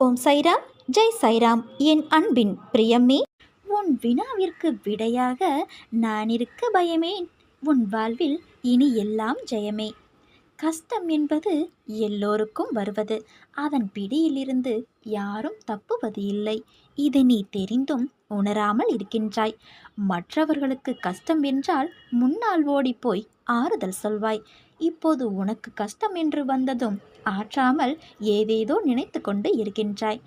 ஓம் சைராம் ஜெய் சைராம். என் அன்பின் பிரியமே உன் வினாவிற்கு விடையாக நான் இருக்க பயமேன். உன் வாழ்வில் இனி எல்லாம் ஜெயமே. கஷ்டம் என்பது எல்லோருக்கும் வருவது. அதன் பிடியிலிருந்து யாரும் தப்புவது இல்லை. இது நீ தெரிந்தும் உணராமல் இருக்கின்றாய். மற்றவர்களுக்கு கஷ்டம் என்றால் முன்னால் ஓடிப்போய் ஆறுதல் சொல்வாய். இப்போது உனக்கு கஷ்டம் என்று வந்ததும் ஆற்றாமல் ஏதேதோ நினைத்து கொண்டு இருக்கின்றாய்.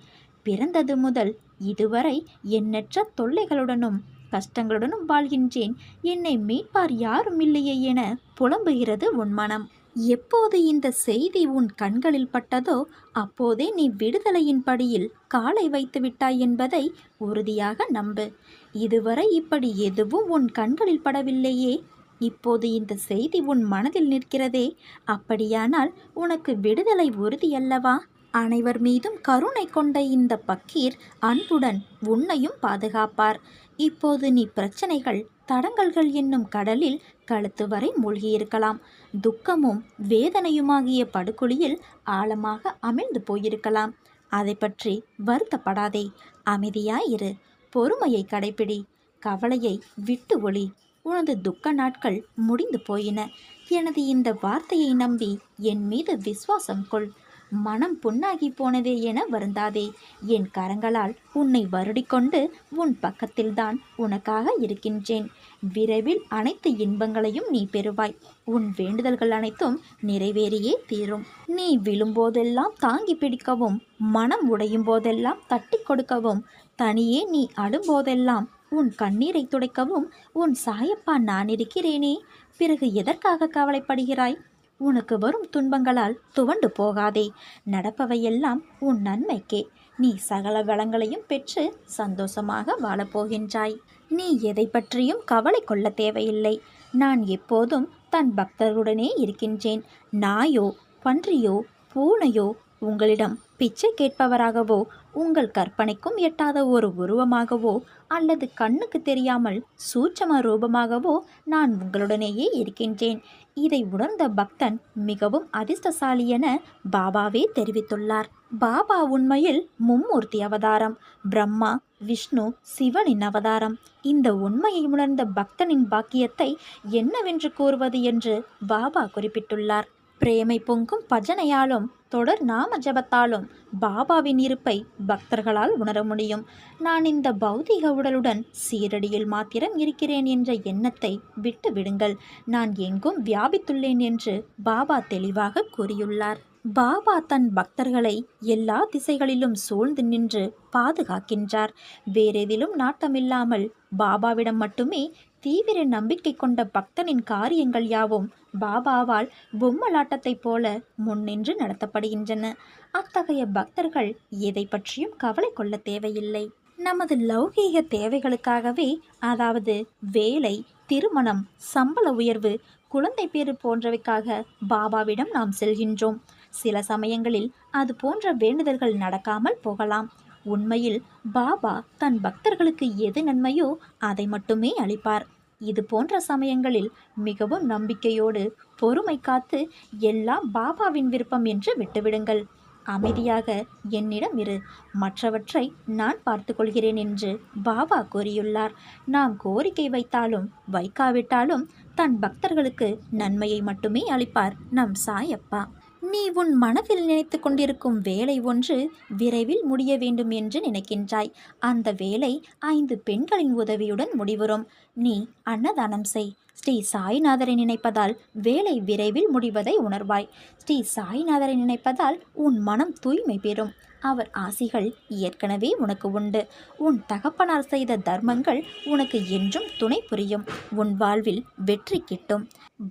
பிறந்தது முதல் இதுவரை எண்ணற்ற தொல்லைகளுடனும் கஷ்டங்களுடனும் வாழ்கின்றேன். என்னை மீட்பார் யாரும் இல்லையே என புலம்புகிறது உன் மனம். எப்போது இந்த செய்தி உன் கண்களில் பட்டதோ அப்போதே நீ விடுதலையின் படியில் காலை வைத்து விட்டாய் என்பதை உறுதியாக நம்பு. இதுவரை இப்படி எதுவும் உன் கண்களில் படவில்லையே. இப்போது இந்த செய்தி உன் மனதில் நிற்கிறதே. அப்படியானால் உனக்கு விடுதலை உறுதியல்லவா? அனைவர் மீதும் கருணை கொண்ட இந்த பக்கீர் அன்புடன் உன்னையும் பாதுகாப்பார். இப்போது நீ பிரச்சனைகள் தடங்கல்கள் என்னும் கடலில் கழுத்து வரை மூழ்கியிருக்கலாம். துக்கமும் வேதனையுமாகிய படுகொலியில் ஆழமாக அமிழ்ந்து போயிருக்கலாம். அதை பற்றி வருத்தப்படாதே. அமைதியாயிரு. பொறுமையை கடைப்பிடி. கவலையை விட்டு ஒளி. உனது துக்க நாட்கள் முடிந்து போயின. எனது இந்த வார்த்தையை நம்பி என் மீது விசுவாசம் கொள். மனம் புண்ணாகி போனதே என வருந்தாதே. என் கரங்களால் உன்னை வருடிக்கொண்டு உன் பக்கத்தில்தான் உனக்காக இருக்கின்றேன். விரைவில் அனைத்து இன்பங்களையும் நீ பெறுவாய். உன் வேண்டுதல்கள் அனைத்தும் நிறைவேறியே தீரும். நீ விழும்போதெல்லாம் தாங்கி பிடிக்கவும் மனம் உடையும் போதெல்லாம் தட்டி கொடுக்கவும் தனியே நீ அடும்போதெல்லாம் உன் கண்ணீரை துடைக்கவும் உன் சாயப்பா நான் இருக்கிறேனே. பிறகு எதற்காக கவலைப்படுகிறாய்? உனக்கு வரும் துன்பங்களால் துவண்டு போகாதே. நடப்பவையெல்லாம் உன் நன்மைக்கே. நீ சகல வளங்களையும் பெற்று சந்தோஷமாக வாழப்போகின்றாய். நீ எதை பற்றியும் கவலை கொள்ள தேவையில்லை. நான் எப்போதும் தன் பக்தர்களுடனே இருக்கின்றேன். நாயோ பன்றியோ பூனையோ உங்களிடம் பிச்சை கேட்பவராகவோ உங்கள் கற்பனைக்கும் எட்டாத ஒரு உருவமாகவோ அல்லது கண்ணுக்கு தெரியாமல் சூட்சம ரூபமாகவோ நான் உங்களுடனேயே இருக்கின்றேன். இதை உணர்ந்த பக்தன் மிகவும் அதிர்ஷ்டசாலி என பாபாவே தெரிவித்துள்ளார். பாபா உண்மையில் மும்மூர்த்தி அவதாரம் பிரம்மா விஷ்ணு சிவனின் அவதாரம். இந்த உண்மையை உணர்ந்த பக்தனின் பாக்கியத்தை என்னவென்று கூறுவது என்று பாபா குறிப்பிட்டுள்ளார். பிரேமை பொங்கும் பஜனையாலும் தொடர் நாம ஜபத்தாலும் பாபாவின் இருப்பை பக்தர்களால் உணர முடியும். நான் இந்த பௌதிக உடலுடன் சீரடியில் மாத்திரம் இருக்கிறேன் என்ற எண்ணத்தை விட்டு விடுங்கள். நான் எங்கும் வியாபித்துள்ளேன் என்று பாபா தெளிவாக கூறியுள்ளார். பாபா தன் பக்தர்களை எல்லா திசைகளிலும் சூழ்ந்து நின்று பாதுகாக்கின்றார். வேறெதிலும் நாட்டமில்லாமல் பாபாவிடம் மட்டுமே தீவிர நம்பிக்கை கொண்ட பக்தனின் காரியங்கள் யாவும் பாபாவால் பொம்மலாட்டத்தைப் போல முன்னின்று நடத்தப்படுகின்றன. அத்தகைய பக்தர்கள் எதை பற்றியும் கவலை கொள்ள தேவையில்லை. நமது லௌகீக தேவைகளுக்காகவே அதாவது வேலை திருமணம் சம்பள உயர்வு குழந்தை பேறு போன்றவைக்காக பாபாவிடம் நாம் செல்கின்றோம். சில சமயங்களில் அது போன்ற வேண்டுதல்கள் நடக்காமல் போகலாம். உண்மையில் பாபா தன் பக்தர்களுக்கு எது நன்மையோ அதை மட்டுமே அளிப்பார். இது போன்ற சமயங்களில் மிகவும் நம்பிக்கையோடு பொறுமை காத்து எல்லாம் பாபாவின் விருப்பம் என்று விட்டுவிடுங்கள். அமைதியாக என்னிடம் இரு. மற்றவற்றை நான் பார்த்து கொள்கிறேன் என்று பாபா கூறியுள்ளார். நாம் கோரிக்கை வைத்தாலும் வைக்காவிட்டாலும் தன் பக்தர்களுக்கு நன்மையை மட்டுமே அளிப்பார் நம் சாயப்பா. நீ உன் மனதில் நினைத்து கொண்டிருக்கும் வேலை ஒன்று விரைவில் முடிய வேண்டும் என்று நினைக்கின்றாய். அந்த வேலை ஐந்து பெண்களின் உதவியுடன் முடிவரும் நீ அன்னதானம் செய். ஸ்ரீ சாய்நாதரை நினைப்பதால் வேலை விரைவில் முடிவதை உணர்வாய். ஸ்ரீ சாய்நாதரை நினைப்பதால் உன் மனம் தூய்மை பெறும். அவர் ஆசிகள் ஏற்கனவே உனக்கு உண்டு. உன் தகப்பனார் செய்த தர்மங்கள் உனக்கு என்றும் துணை புரியும். உன் வாழ்வில் வெற்றி கிட்டும்.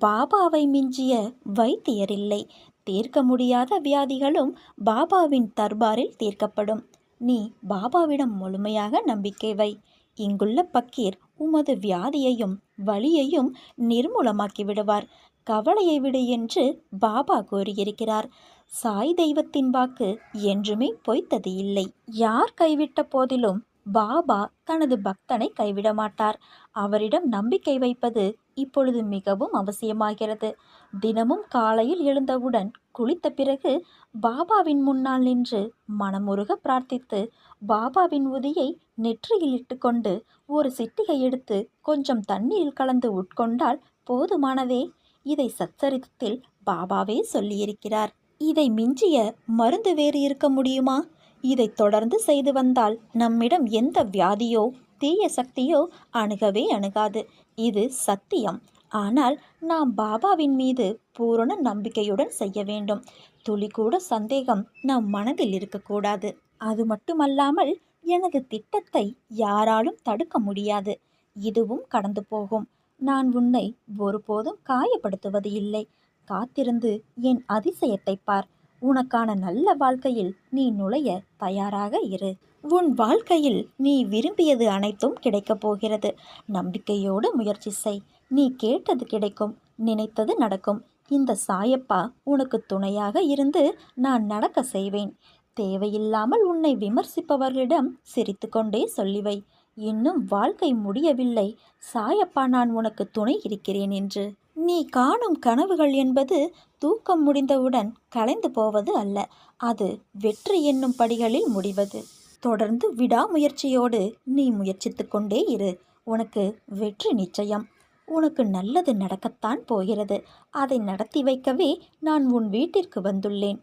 பாபாவை மிஞ்சிய வைத்தியரில்லை தீர்க்க முடியாத வியாதிகளும் பாபாவின் தர்பாரில் தீர்க்கப்படும். நீ பாபாவிடம் முழுமையாக நம்பிக்கை வை. இங்குள்ள பக்கீர் உமது வியாதியையும் வழியையும் நிர்மூலமாக்கி விடுவார். கவலையை விடு என்று பாபா கூறியிருக்கிறார். சாய் தெய்வத்தின் வாக்கு என்றுமே பொய்த்தது இல்லை. யார் கைவிட்ட போதிலும் பாபா தனது பக்தனை கைவிட மாட்டார் அவரிடம் நம்பிக்கை வைப்பது இப்பொழுது மிகவும் அவசியமாகிறது. தினமும் காலையில் எழுந்தவுடன் குளித்த பிறகு பாபாவின் முன்னால் நின்று மனமுருக பிரார்த்தித்து பாபாவின் உதியை நெற்றியில் இட்டுக்கொண்டு ஒரு சிட்டிகை எடுத்து கொஞ்சம் தண்ணீரில் கலந்து உட்கொண்டால் போதுமானதே. இதை சச்சரித்தத்தில் பாபாவே சொல்லியிருக்கிறார். இதை மிஞ்சிய மருந்து வேறு இருக்க முடியுமா? இதை தொடர்ந்து செய்து வந்தால் நம்மிடம் எந்த வியாதியோ தீய சக்தியோ அணுகவே அணுகாது. இது சத்தியம். ஆனால் நாம் பாபாவின் மீது பூரண நம்பிக்கையுடன் செய்ய வேண்டும். துளி கூட சந்தேகம் நம் மனதில் இருக்கக்கூடாது. அது மட்டுமல்லாமல் எனது திட்டத்தை யாராலும் தடுக்க முடியாது. இதுவும் கடந்து போகும். நான் உன்னை ஒருபோதும் காயப்படுத்துவது இல்லை. காத்திருந்து என் அதிசயத்தை பார். உனக்கான நல்ல வாழ்க்கையில் நீ நுழைய தயாராக இரு. உன் வாழ்க்கையில் நீ விரும்பியது அனைத்தும் கிடைக்கப் போகிறது. நம்பிக்கையோடு முயற்சி செய். நீ கேட்டது கிடைக்கும் நினைத்தது நடக்கும். இந்த சாயப்பா உனக்கு துணையாக இருந்து நான் நடக்க செய்வேன். தேவையில்லாமல் உன்னை விமர்சிப்பவர்களிடம் சிரித்துக்கொண்டே சொல்லிவை. இன்னும் வாழ்க்கை முடியவில்லை. சாயப்பா நான் உனக்கு துணை இருக்கிறேன் என்று. நீ காணும் கனவுகள் என்பது தூக்கம் முடிந்தவுடன் கலைந்து போவது அல்ல. அது வெற்றி என்னும் படிகளில் முடிவது. தொடர்ந்து விடாமுயற்சியோடு நீ முயற்சித்து கொண்டே இரு. உனக்கு வெற்றி நிச்சயம். உனக்கு நல்லது நடக்கத்தான் போகிறது. அதை நடத்தி வைக்கவே நான் உன் வீட்டிற்கு வந்துள்ளேன்.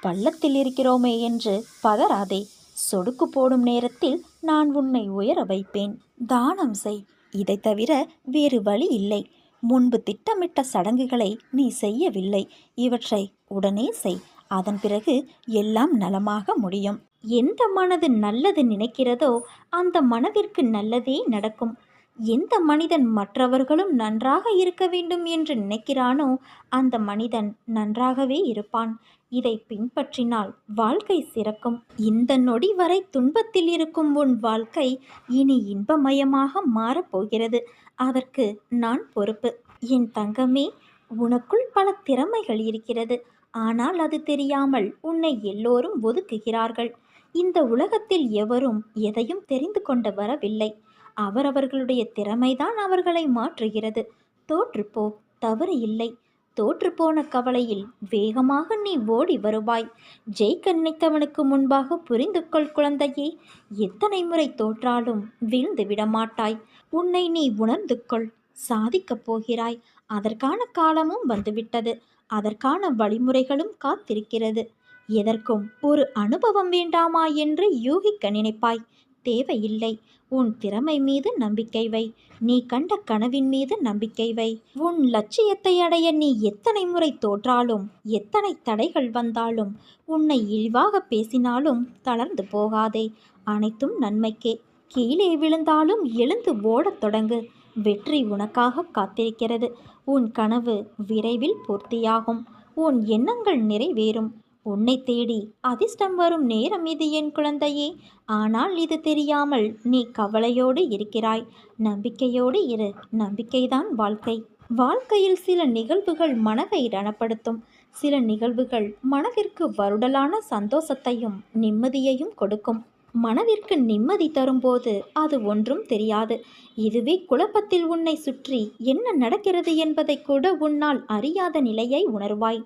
பள்ளத்தில் இருக்கிறோமே என்று பதறாதே. சொடுக்கு போடும் நேரத்தில் நான் உன்னை உயர வைப்பேன். தானம் செய். இதை தவிர வேறு வழி இல்லை. முன்பு திட்டமிட்ட சடங்குகளை நீ செய்யவில்லை. இவற்றை உடனே செய். அதன் பிறகு எல்லாம் நலமாக முடியும். எந்த மனது நல்லது நினைக்கிறதோ அந்த மனதிற்கு நல்லதே நடக்கும். எந்த மனிதன் மற்றவர்களும் நன்றாக இருக்க வேண்டும் என்று நினைக்கிறானோ அந்த மனிதன் நன்றாகவே இருப்பான். இதை பின்பற்றினால் வாழ்க்கை சிறக்கும். இந்த நொடி வரை துன்பத்தில் இருக்கும் உன் வாழ்க்கை இனி இன்பமயமாக மாறப்போகிறது. அதற்கு நான் பொறுப்பு. என் தங்கமே உனக்குள் பல திறமைகள் இருக்கிறது. ஆனால் அது தெரியாமல் உன்னை எல்லோரும் ஒதுக்குகிறார்கள். இந்த உலகத்தில் எவரும் எதையும் தெரிந்து கொண்டு வரவில்லை. அவரவர்களுடைய திறமைதான் அவர்களை மாற்றுகிறது. தோற்றுப்போ தவறு இல்லை. தோற்றுப்போன கவலையில் வேகமாக நீ ஓடி வருவாய். ஜெயிக்க நினைத்தவனுக்கு முன்பாக புரிந்து கொள் குழந்தையே. எத்தனை முறை தோற்றாலும் வீழ்ந்து விடமாட்டாய். உன்னை நீ உணர்ந்து கொள். சாதிக்கப் போகிறாய். அதற்கான காலமும் வந்துவிட்டது. அதற்கான வழிமுறைகளும் காத்திருக்கிறது. எதற்கும் ஒரு அனுபவம் வேண்டாமா என்று யூகிக்க நினைப்பாய். தேவையில்லை. உன் திறமை மீது நம்பிக்கை வை. நீ கண்ட கனவின் மீது நம்பிக்கை வை. உன் லட்சியத்தை அடைய நீ எத்தனை முறை தோற்றாலும் எத்தனை தடைகள் வந்தாலும் உன்னை இழிவாக பேசினாலும் தளர்ந்து போகாதே. அனைத்தும் நன்மைக்கே. கீழே விழுந்தாலும் எழுந்து ஓடத் தொடங்கு. வெற்றி உனக்காக காத்திருக்கிறது. உன் கனவு விரைவில் பூர்த்தியாகும். உன் எண்ணங்கள் நிறைவேறும். உன்னை தேடி அதிர்ஷ்டம் வரும் நேரம் இது என் குழந்தையே. ஆனால் இது தெரியாமல் நீ கவலையோடு இருக்கிறாய். நம்பிக்கையோடு இரு. நம்பிக்கைதான் வாழ்க்கை. வாழ்க்கையில் சில நிகழ்வுகள் மனதை ரணப்படுத்தும் சில நிகழ்வுகள் மனதிற்கு வருடலான சந்தோஷத்தையும் நிம்மதியையும் கொடுக்கும். மனதிற்கு நிம்மதி தரும்போது அது ஒன்றும் தெரியாது. இதுவே குழப்பத்தில் உன்னை சுற்றி என்ன நடக்கிறது என்பதை கூட உன்னால் அறியாத நிலையை உணர்வாய்.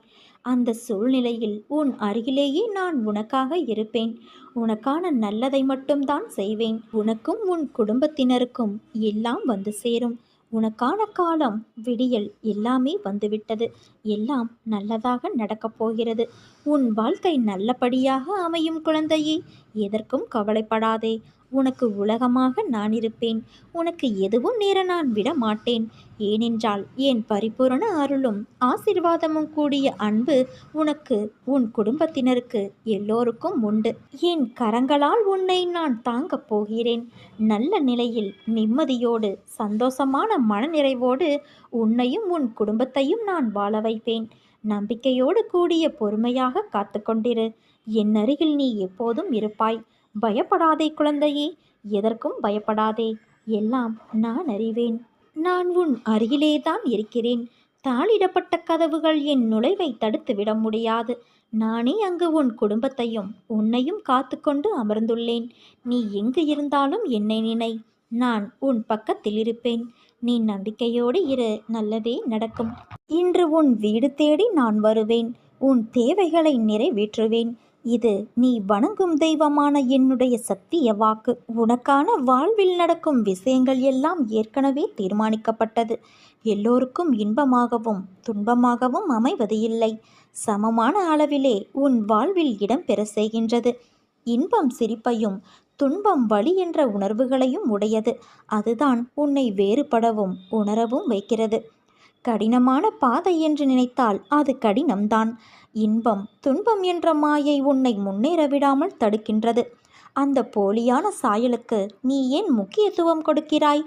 அந்த சூழ்நிலையில் உன் அருகிலேயே நான் உனக்காக இருப்பேன். உனக்கான நல்லதை மட்டும்தான் செய்வேன். உனக்கும் உன் குடும்பத்தினருக்கும் எல்லாம் வந்து சேரும். உனக்கான காலம் விடியல் எல்லாமே வந்துவிட்டது. எல்லாம் நல்லதாக நடக்கப் போகிறது. உன் வாழ்க்கை நல்லபடியாக அமையும் குழந்தையே எதற்கும் கவலைப்படாதே. உனக்கு உலகமாக நான் இருப்பேன். உனக்கு எதுவும் நேர நான் விட மாட்டேன். ஏனென்றால் என் பரிபூரண அருளும் ஆசிர்வாதமும் கூடிய அன்பு உனக்கு உன் குடும்பத்தினருக்கு எல்லோருக்கும் உண்டு. என் கரங்களால் உன்னை நான் தாங்கப் போகிறேன். நல்ல நிலையில் நிம்மதியோடு சந்தோஷமான மனநிறைவோடு உன்னையும் உன் குடும்பத்தையும் நான் வாழ வைப்பேன். நம்பிக்கையோடு கூடிய பொறுமையாக காத்துக்கொண்டிரு என் அருகில் நீ எப்போதும் இருப்பாய். பயப்படாதே குழந்தையே எதற்கும் பயப்படாதே. எல்லாம் நான் அறிவேன். நான் உன் அருகிலேதான் இருக்கிறேன். தாளிடப்பட்ட கதவுகள் என் நுழைவை தடுத்து விட முடியாது. நானே அங்கு உன் குடும்பத்தையும் உன்னையும் காத்துக்கொண்டு அமர்ந்துள்ளேன். நீ எங்கு இருந்தாலும் என்னை நினை. நான் உன் பக்கத்தில் இருப்பேன். நீ நம்பிக்கையோடு இரு. நல்லதே நடக்கும். இன்று உன் வீடு தேடி நான் வருவேன். உன் தேவைகளை நிறைவேற்றுவேன். இது நீ வணங்கும் தெய்வமான என்னுடைய சத்திய வாக்கு. உனக்கான வாழ்வில் நடக்கும் விஷயங்கள் எல்லாம் ஏற்கனவே தீர்மானிக்கப்பட்டது. எல்லோருக்கும் இன்பமாகவும் துன்பமாகவும் அமைவது இல்லை. சமமான அளவிலே உன் வாழ்வில் இடம்பெற செய்கின்றது. இன்பம் சிரிப்பையும் துன்பம் வழி என்ற உணர்வுகளையும் உடையது. அதுதான் உன்னை வேறுபடவும் உணரவும் வைக்கிறது. கடினமான பாதை என்று நினைத்தால் அது கடினம்தான். இன்பம் துன்பம் என்ற மாயை உன்னை முன்னேற விடாமல் தடுக்கின்றது. அந்த போலியான சாயலுக்கு நீ ஏன் முக்கியத்துவம் கொடுக்கிறாய்?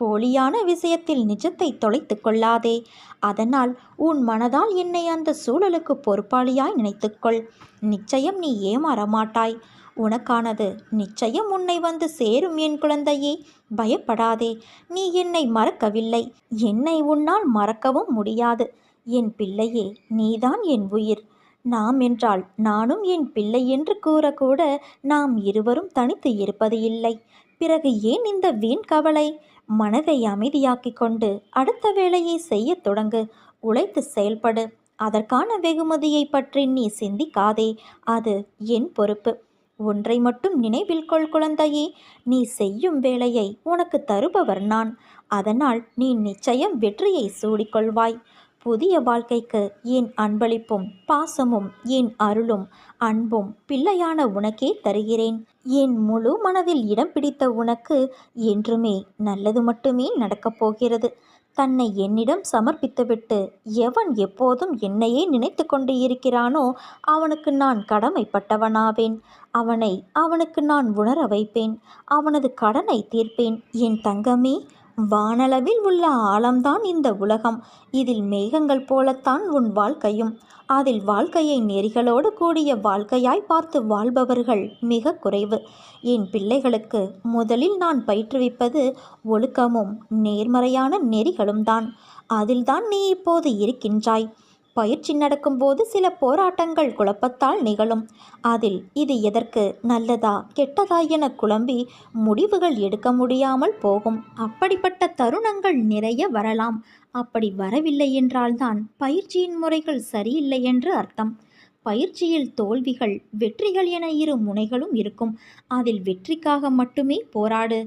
போலியான விஷயத்தில் நிஜத்தை தொலைத்து கொள்ளாதே. அதனால் உன் மனதால் என்னை அந்த சூழலுக்கு பொறுப்பாளியாய் நினைத்துக்கொள். நிச்சயம் நீ ஏமாற மாட்டாய் உனக்கானது நிச்சயம் உன்னை வந்து சேரும் என் குழந்தையே. பயப்படாதே. நீ என்னை மறக்கவில்லை. என்னை உன்னால் மறக்கவும் முடியாது. என் பிள்ளையே நீதான் என் உயிர். நாம் என்றால் நானும் என் பிள்ளை என்று கூறக்கூட நாம் இருவரும் தனித்து இருப்பது இல்லை. பிறகு ஏன் இந்த வீண் கவலை? மனதை அமைதியாக்கிக் கொண்டு அடுத்த வேலையை செய்யத் தொடங்கு. உழைத்து செயல்படு. அதற்கான வெகுமதியை பற்றி நீ சிந்திக்காதே. அது என் பொறுப்பு. ஒன்றை மட்டும் நினைவில் கொள் குழந்தையே. நீ செய்யும் வேலையை உனக்கு தருபவர் நான். அதனால் நீ நிச்சயம் வெற்றியை சூடிக்கொள்வாய். புதிய வாழ்க்கைக்கு என் அன்பளிப்பும் பாசமும் என் அருளும் அன்பும் பிள்ளையான உனக்கே தருகிறேன்? என் முழு மனதில் இடம் பிடித்த உனக்கு என்றுமே நல்லது மட்டுமே நடக்கப் போகிறது. தன்னை என்னிடம் சமர்ப்பித்துவிட்டு எவன் எப்போதும் என்னையே நினைத்து கொண்டு இருக்கிறானோ அவனுக்கு நான் கடமைப்பட்டவனாவேன். அவனை அவனுக்கு நான் உணர வைப்பேன். அவனது கடனை தீர்ப்பேன். என் தங்கமே வானளவில் உள்ள ஆழம்தான் இந்த உலகம். இதில் மேகங்கள் போலத்தான் உன் வாழ்க்கையும். அதில் வாழ்க்கையை நெறிகளோடு கூடிய வாழ்க்கையாய் பார்த்து வாழ்பவர்கள் மிக குறைவு. என் பிள்ளைகளுக்கு முதலில் நான் பயிற்றுவிப்பது ஒழுக்கமும் நேர்மறையான நெறிகளும் தான் அதில்தான் நீ இப்போது இருக்கின்றாய். பயிற்சி நடக்கும்போது சில போராட்டங்கள் குழப்பத்தால் நிகழும். அதில் இது எதற்கு நல்லதா கெட்டதா என குழம்பி முடிவுகள் எடுக்க முடியாமல் போகும். அப்படிப்பட்ட தருணங்கள் நிறைய வரலாம். அப்படி வரவில்லை என்றால்தான் பயிற்சியின் முறைகள் சரியில்லை என்று அர்த்தம். பயிற்சியில் தோல்விகள் வெற்றிகள் என இரு முனைகளும் இருக்கும். அதில் வெற்றிக்காக மட்டுமே போராடு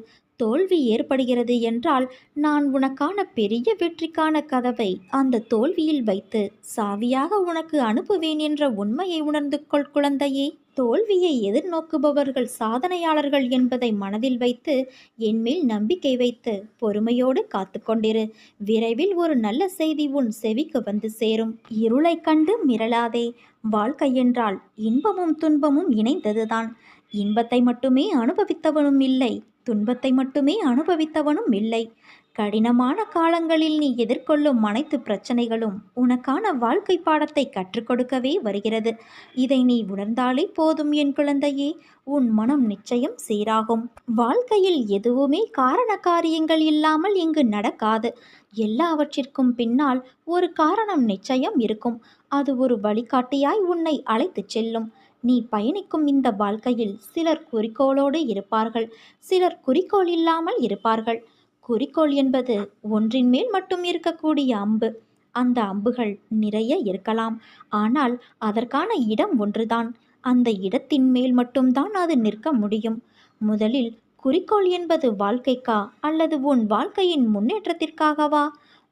தோல்வி ஏற்படுகிறது என்றால் நான் உனக்கான பெரிய வெற்றிக்கான கதவை அந்த தோல்வியில் வைத்து சாவியாக உனக்கு அனுப்புவேன் என்ற உண்மையை உணர்ந்து கொள் குழந்தையே. தோல்வியை எதிர்நோக்குபவர்கள் சாதனையாளர்கள் என்பதை மனதில் வைத்து என்மேல் நம்பிக்கை வைத்து பொறுமையோடு காத்து கொண்டிரு. விரைவில் ஒரு நல்ல செய்தி உன் செவிக்கு வந்து சேரும். இருளை கண்டு மிரளாதே. வாழ்க்கை என்றால் இன்பமும் துன்பமும் இணைந்ததுதான். இன்பத்தை மட்டுமே அனுபவித்தவனும் இல்லை துன்பத்தை மட்டுமே அனுபவித்தவனும் இல்லை. கடினமான காலங்களில் நீ எதிர்கொள்ளும் அனைத்து பிரச்சனைகளும் உனக்கான வாழ்க்கை பாடத்தை கற்றுக் கொடுக்கவே வருகிறது. இதை நீ உணர்ந்தாலே போதும் என் குழந்தையே. உன் மனம் நிச்சயம் சீராகும். வாழ்க்கையில் எதுவுமே காரண காரியங்கள் இல்லாமல் இங்கு நடக்காது. எல்லாவற்றிற்கும் பின்னால் ஒரு காரணம் நிச்சயம் இருக்கும். அது ஒரு வழிகாட்டியாய் உன்னை அழைத்துச் செல்லும். நீ பயணிக்கும் இந்த வாழ்க்கையில் சிலர் குறிக்கோளோடு இருப்பார்கள் சிலர் குறிக்கோள் இல்லாமல் இருப்பார்கள். குறிக்கோள் என்பது ஒன்றின் மேல் மட்டும் இருக்கக்கூடிய அம்பு. அந்த அம்புகள் நிறைய இருக்கலாம் ஆனால் அதற்கான இடம் ஒன்றுதான். அந்த இடத்தின் மேல் மட்டும்தான் அது நிற்க முடியும். முதலில் குறிக்கோள் என்பது வாழ்க்கைக்கா அல்லது உன் வாழ்க்கையின் முன்னேற்றத்திற்காகவா?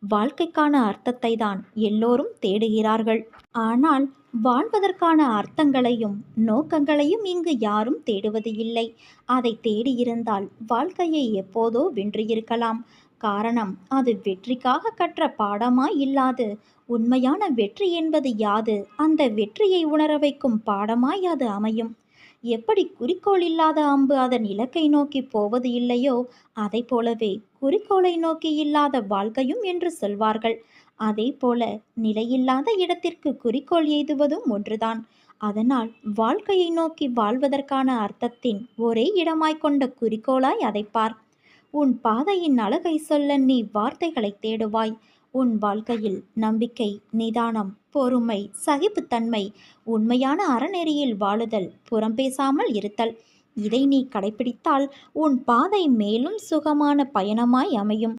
வாழ்க்கைக்கான அர்த்தத்தை தான் எல்லோரும் தேடுகிறார்கள். ஆனால் வாழ்வதற்கான அர்த்தங்களையும் நோக்கங்களையும் இங்கு யாரும் தேடுவது இல்லை. அதை தேடியிருந்தால் வாழ்க்கையை எப்போதோ வென்றிருக்கலாம் காரணம் அது வெற்றிக்காக கற்ற பாடமாய் இல்லாது உண்மையான வெற்றி என்பது யாது? அந்த வெற்றியை உணர வைக்கும் பாடமாய் அது அமையும். எப்படி குறிக்கோள் இல்லாத அம்பு அதன் இலக்கை நோக்கி போவது இல்லையோ அதை போலவே குறிக்கோளை நோக்கி இல்லாத வாழ்க்கையும் என்று சொல்வார்கள். அதே போல நிலையில்லாத இடத்திற்கு குறிக்கோள் எய்துவதும் ஒன்றுதான். அதனால் வாழ்க்கையை நோக்கி வாழ்வதற்கான அர்த்தத்தின் ஒரே இடமாய் கொண்ட குறிக்கோளாய் அதை பார். உன் பாதையின் அழகை சொல்ல நீ வார்த்தைகளை தேடுவாய். உன் வாழ்க்கையில் நம்பிக்கை நிதானம் பொறுமை சகிப்புத்தன்மை உண்மையான அறநெறியில் வாழுதல் புறம் பேசாமல் இருத்தல். இதை நீ கடைபிடித்தால் உன் பாதை மேலும் சுகமான பயணமாய் அமையும்.